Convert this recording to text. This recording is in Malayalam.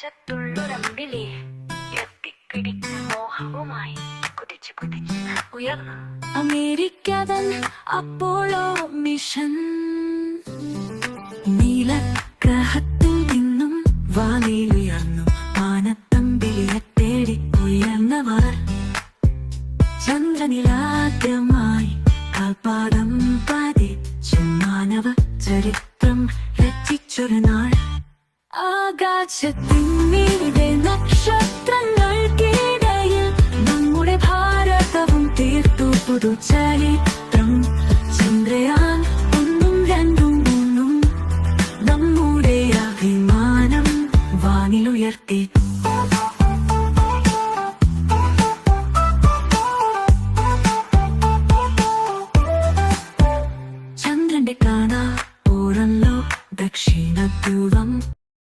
ആകാശത്തുള്ളൊരമ്പിളി എത്തിക്കിടിക്കുന്ന മോഹവുമായി കുതിച്ചു കുതിച്ച് ഉയർന്നു. അമേരിക്കതൻ അപ്പോളോ മിഷൻ. നീലഗ്രഹത്തിൽ നിന്നും വാനിലുയർന്നു മാനത്തമ്പിളിയെ തേടി ഉയർന്നവർ. ചന്ദ്രനിലാദ്യമായി കൽപാദം പതിച്ചു. മാനവ ചരിത്രം രചിച്ചൊരു നാൾ. ആകാശത്തിന്റെ നക്ഷത്രങ്ങൾക്കിടയിൽ നമ്മുടെ ഭാരതവും തീർത്തു പുതു ചരിത്രം ചന്ദ്രയാൻ ഒന്നും രണ്ടും മൂന്നും നമ്മുടെ അഭിമാനം വാനിലുയർത്തി. ചന്ദ്രന്റെ കാണാ ഓരല്ലോ ദക്ഷിണ ധ്രുവം